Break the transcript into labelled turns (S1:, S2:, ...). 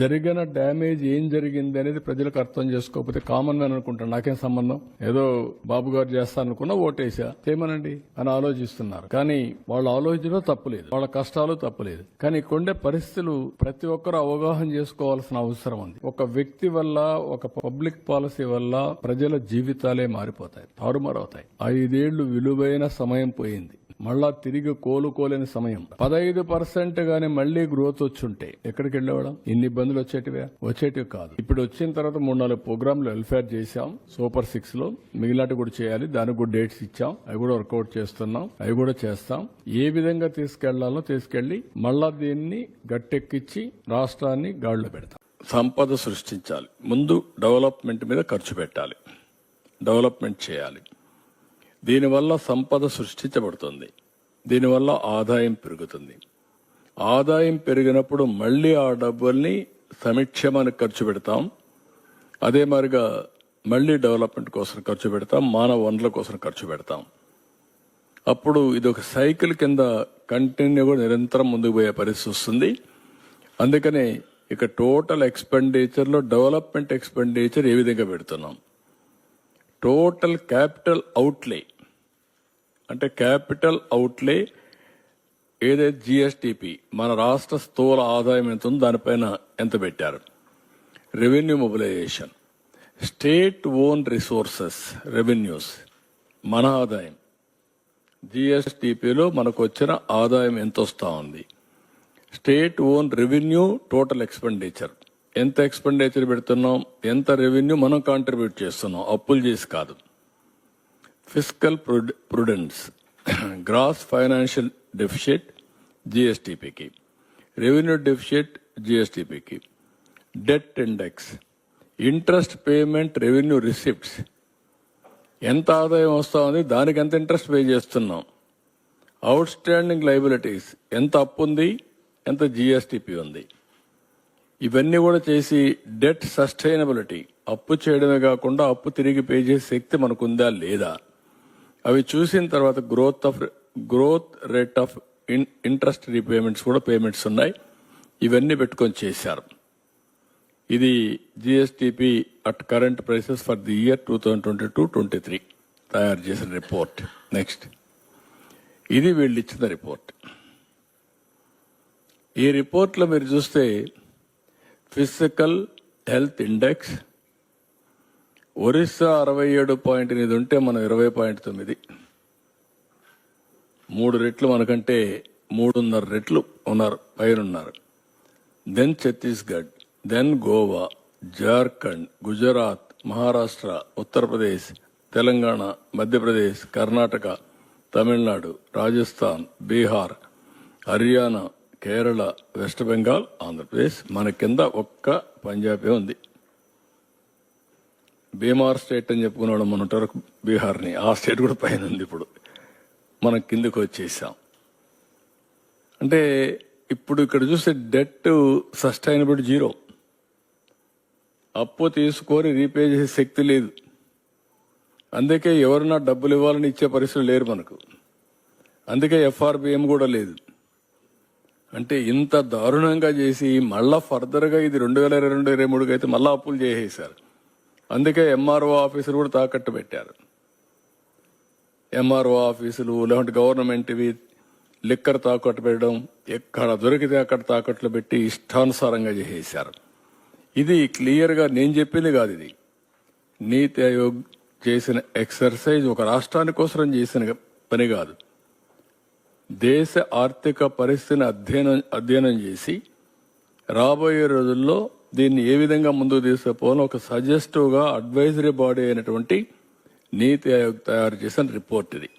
S1: జరిగిన డ్యామేజ్ ఏం జరిగింది అనేది ప్రజలకు అర్థం చేసుకోకపోతే కామన్ మ్యాన్ అనుకుంటాను. నాకేం సంబంధం? ఏదో బాబు గారు చేస్తారనుకున్నా ఓటేసా. చేయమనండి అని ఆలోచిస్తున్నారు. కానీ వాళ్ళు ఆలోచించడం తప్పులేదు వాళ్ళ కష్టాలు తప్పులేదు కానీ కొండే పరిస్థితులు ప్రతి ఒక్కరూ అవగాహన చేసుకోవాల్సిన అవసరం ఉంది. ఒక వ్యక్తి వల్ల ఒక పబ్లిక్ పాలసీ వల్ల ప్రజల జీవితాలే మారిపోతాయి తారుమారవుతాయి. ఐదేళ్ళు విలువైన సమయం పోయింది. మళ్ళా తిరిగి కోలుకోలేని సమయం. పదహైదు పర్సెంట్ గానీ మళ్ళీ గ్రోత్ వచ్చుంటే ఎక్కడికి వెళ్ళేవాళ్ళం? ఇన్ని ఇబ్బందులు వచ్చేటివే? వచ్చేటివి కాదు. ఇప్పుడు వచ్చిన తర్వాత మూడు నాలుగు ప్రోగ్రాంలు వెల్ఫేర్ చేశాం. సూపర్ సిక్స్లో మిగిలినట్టు కూడా చేయాలి. దానికి కూడా డేట్స్ ఇచ్చాం. అవి కూడా వర్కౌట్ చేస్తున్నాం. అవి కూడా చేస్తాం. ఏ విధంగా తీసుకెళ్ళాలో తీసుకెళ్ళి మళ్ళా దీన్ని గట్టెక్కిచ్చి రాష్ట్రాన్ని గాడిలో పెడతాం. సంపద సృష్టించాలి. ముందు డెవలప్మెంట్ మీద ఖర్చు పెట్టాలి. డెవలప్మెంట్ చేయాలి. దీనివల్ల సంపద సృష్టించబడుతుంది. దీనివల్ల ఆదాయం పెరుగుతుంది. ఆదాయం పెరిగినప్పుడు మళ్ళీ ఆ డబ్బుల్ని సంక్షేమానికి ఖర్చు పెడతాం. అదే మాదిరిగా మళ్ళీ డెవలప్మెంట్ కోసం ఖర్చు పెడతాం మానవ వనరుల కోసం ఖర్చు పెడతాం. అప్పుడు ఇది ఒక సైకిల్ కింద కంటిన్యూగా నిరంతరం ముందుకు పోయే పరిస్థితి వస్తుంది. అందుకనే ఇక టోటల్ ఎక్స్పెండిచర్లో డెవలప్మెంట్ ఎక్స్పెండిచర్ ఏ విధంగా పెడుతున్నాం? టోటల్ క్యాపిటల్ అవుట్లే అంటే క్యాపిటల్ అవుట్లే ఏదైతే జిఎస్టిపి మన రాష్ట్ర స్థూల ఆదాయం ఎంత ఉందో దానిపైన ఎంత పెట్టారు? Revenue mobilisation state own resources revenues మన ఆదాయం. జిఎస్టిపిలో మనకు వచ్చిన ఆదాయం ఎంత వస్తూ ఉంది? State own revenue total expenditure ఎంత ఎక్స్పెండిచర్ పెడుతున్నాం ఎంత రెవెన్యూ మనం కాంట్రిబ్యూట్ చేస్తున్నాం అప్పులు చేసి కాదు. Physical prudence gross financial deficit జిఎస్టిపికి revenue deficit జిఎస్టిపికి debt index interest payment revenue receipts ఎంత ఆదాయం వస్తా ఉంది దానికి ఎంత ఇంట్రెస్ట్ పే చేస్తున్నాం. అవుట్ స్టాండింగ్ లైబిలిటీస్ ఎంత అప్పు ఉంది ఎంత జిఎస్టిపి ఉంది. ఇవన్నీ కూడా చేసి డెట్ సస్టైనబిలిటీ అప్పు చేయడమే కాకుండా అప్పు తిరిగి పే చేసే శక్తి మనకుందా లేదా? అవి చూసిన తర్వాత growth of growth rate of interest repayments కూడా పేమెంట్స్ ఉన్నాయి. ఇవన్నీ పెట్టుకొని చేశారు. ఇది GSTP at current prices for the year two thousand twenty two twenty three తయారు చేసిన రిపోర్ట్. నెక్స్ట్. ఇది వీళ్ళు ఇచ్చిన రిపోర్ట్. ఈ రిపోర్ట్లో మీరు చూస్తే ఫిజికల్ హెల్త్ ఇండెక్స్. ఒరిస్సా అరవై ఏడు పాయింట్ ఎనిమిది ఉంటే మనం ఇరవై పాయింట్ తొమ్మిది. మూడు రెట్లు మనకంటే మూడున్నర రెట్లు ఉన్నారు పైనున్నారు. దెన్ ఛత్తీస్గఢ్ దెన్ గోవా జార్ఖండ్ గుజరాత్ మహారాష్ట్ర ఉత్తరప్రదేశ్ తెలంగాణ మధ్యప్రదేశ్ కర్ణాటక తమిళనాడు రాజస్థాన్ బీహార్ హర్యానా కేరళ వెస్ట్ బెంగాల్ ఆంధ్రప్రదేశ్ మన కింద ఒక్క పంజాబే ఉంది. బీమార్ స్టేట్ అని చెప్పుకున్నాడు మన ఉంటారు బీహార్ని. ఆ స్టేట్ కూడా పైన ఉంది ఇప్పుడు. మనం కిందకు వచ్చేసాం. అంటే ఇప్పుడు ఇక్కడ చూస్తే డెట్ సస్టైనబుల్ జీరో. అప్పు తీసుకొని రీపే చేసే శక్తి లేదు. అందుకే ఎవరన్నా డబ్బులు ఇవ్వాలని ఇచ్చే పరిస్థితులు లేరు మనకు. అందుకే ఎఫ్ఆర్బిఎం కూడా లేదు. అంటే ఇంత దారుణంగా చేసి మళ్ళా ఫర్దర్గా ఇది రెండు వేల ఇరవై రెండు ఇరవై మూడుకి అయితే మళ్ళీ అప్పులు చేసేసారు అందుకే ఎంఆర్ఓ ఆఫీసులు కూడా తాకట్టు పెట్టారు. ఎంఆర్ఓ ఆఫీసులు లేకుంటే గవర్నమెంట్వి లిక్కర్ తాకట్టు పెట్టడం ఎక్కడ దొరికితే అక్కడ తాకట్లు పెట్టి ఇష్టానుసారంగా చేసేసారు ఇది క్లియర్గా నేను చెప్పింది కాదు ఇది. నీతి ఆయోగ్ చేసిన ఎక్సర్సైజ్ ఒక రాష్ట్రాని కోసం చేసిన పని కాదు. దేశ ఆర్థిక పరిస్థితిని అధ్యయనం అధ్యయనం చేసి రాబోయే రోజుల్లో దీన్ని ఏ విధంగా ముందుకు తీసుకుపోవాలో ఒక సజెస్టివ్గా అడ్వైజరీ బాడీ అయినటువంటి నీతి ఆయోగ్ తయారు చేసిన రిపోర్ట్ ఇది.